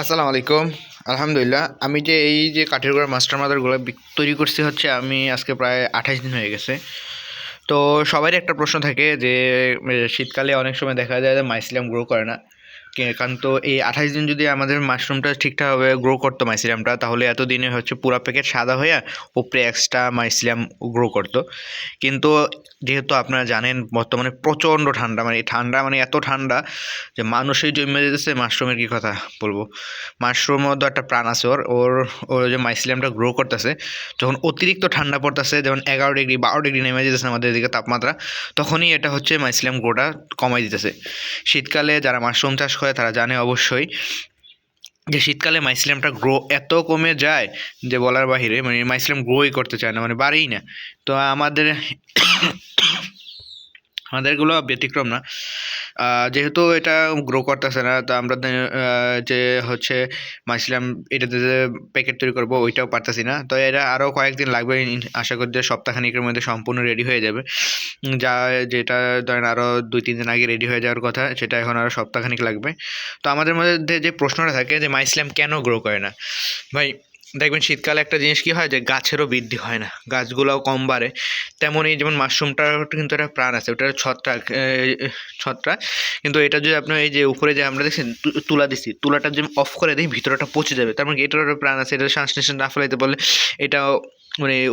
আসসালামু আলাইকুম। আলহামদুলিল্লাহ, আমি যে এই যে কাঠের গোড়া মাস্টার মাদারগুলো তৈরি করছি হচ্ছে আমি আজকে প্রায় আঠাশ দিন হয়ে গেছে। তো সবারই একটা প্রশ্ন থাকে যে শীতকালে অনেক সময় দেখা যায় যে মাইসিলাম গ্রো করে না। কারণ তো এই আঠাশ দিন যদি আমাদের মাশরুমটা ঠিকঠাকভাবে গ্রো করতো মাইসিলামটা তাহলে এতদিনে হচ্ছে পুরো প্যাকেট সাদা হয়ে উপরে এক্সট্রা মাইসিলাম গ্রো করতো। কিন্তু যেহেতু আপনারা জানেন, বর্তমানে প্রচণ্ড ঠান্ডা মানে ঠান্ডা মানে এত ঠান্ডা যে মানুষই জন্মে যেতেছে, মাশরুমের কী কথা বলব? মাশরুমের তো একটা প্রাণ আছে ওর ওর ওর যে মাইসিলামটা গ্রো করতেছে, যখন অতিরিক্ত ঠান্ডা পড়তেছে, যেমন এগারো ডিগ্রি, বারো ডিগ্রি নেমে যেতেছে আমাদের এদিকে তাপমাত্রা, তখনই এটা হচ্ছে মাইসিলাম গ্রোটা কমাই দিতেছে। শীতকালে যারা মাশরুম চাষ করে তারা জানে অবশ্যই যে শীতকালে মাইসিলামটা গ্রো এত কমে যায় যে বলার বাহিরে মানে মাইসিলাম গ্রোই করতে চায় না মানে বাড়েই না। তো আমাদের, আমাদেরগুলো ব্যতিক্রম না। যেহেতু এটা গ্রো করতেছে না, তো আমরা যে হচ্ছে মাইসিলাম এটাতে যে প্যাকেট তৈরি করব, ওইটাও পারতেছি না। তো এটা আরও কয়েকদিন লাগবে আশা করি যে সপ্তাহখানিকের মধ্যে সম্পূর্ণ রেডি হয়ে যাবে। যা যেটা ধরেন আরও দুই, তিন দিন আগে রেডি হয়ে যাওয়ার কথা, সেটা এখন আরও সপ্তাহখানিক লাগবে। তো আমাদের মধ্যে যে প্রশ্নটা থাকে যে মাইসিলাম কেন গ্রো করে না? ভাই দেখবেন শীতকালে একটা জিনিস কি হয় যে গাছেরও বৃদ্ধি হয় না। গাছগুলোও কম বাড়ে। তেমনই যেমন মাশরুমটার কিন্তু একটা প্রাণ আছে, ওটার ছত্রাক ছত্রাক। কিন্তু এটা যদি আপনার এই যে উপরে যে আমরা দেখছেন তু- তুলা দিচ্ছি তুলাটা যদি অফ করে দিই ভিতরটা পচে যাবে। তার মানে একটা প্রাণ আছে, এটা শ্বাস না ফেলাইতে বললে এটাও মানে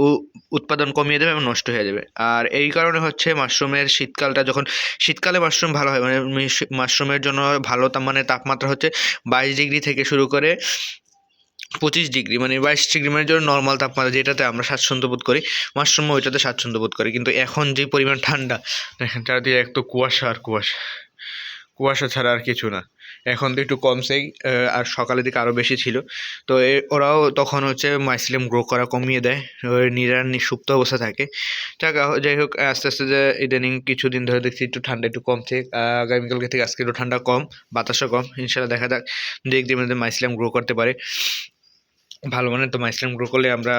উৎপাদন কমিয়ে দেবে এবং নষ্ট হয়ে যাবে। আর এই কারণে হচ্ছে মাশরুমের শীতকালটা যখন, শীতকালে মাশরুম ভালো হয় মানে মিশ- মাশরুমের জন্য ভালো মানে তাপমাত্রা হচ্ছে বাইশ ডিগ্রি থেকে শুরু করে পঁচিশ ডিগ্রি মানে বাইশ ডিগ্রি মানে জন্য নর্মাল তাপমাত্রা, যেটাতে আমরা স্বাচ্ছন্দ্য বোধ করি। মাশরুম ওইটাতে স্বাচ্ছন্দ্য বোধ করি। কিন্তু এখন যে পরিমাণ ঠান্ডা, দেখেন চারদিকে এক তো কুয়াশা আর কুয়াশা। কুয়াশা ছাড়া আর কিছু না। এখন তো একটু কমছেই আর সকালের দিকে আরও বেশি ছিল। তো এ, ওরাও তখন হচ্ছে মাইসিলিয়াম গ্রো করা কমিয়ে দেয়। নিরান নিরার সুপ্ত অবস্থা থাকে। যাক যাই হোক, আস্তে আস্তে যে ইদানিং কিছুদিন ধরে দেখছি একটু ঠান্ডা একটু কমছে। আগামীকালকে থেকে আজকে একটু ঠান্ডা কম, বাতাসও কম। ইনশাল্লাহ দেখা যাক দু একদিনের মধ্যে মাইসিলিয়াম গ্রো করতে পারে। ভালো মানের তো মাইসিলাম গ্রো করলে আমরা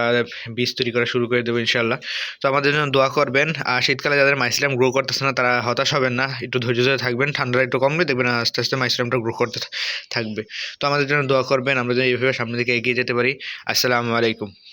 বীজ তৈরি করা শুরু করে দেবো ইনশাল্লাহ তো আমাদের জন্য দোয়া করবেন। আর শীতকালে যাদের মাইসলাম গ্রো করতেছে না, তারা হতাশ হবেন না। একটু ধৈর্য ধরে থাকবেন। ঠান্ডাটা একটু কমবে দেখবেন আস্তে আস্তে মাইসলামটা গ্রো করতে থাকবে। তো আমাদের জন্য দোয়া করবেন। আমরা যেন এইভাবে সামনের দিকে এগিয়ে যেতে পারি। আসসালামু আলাইকুম।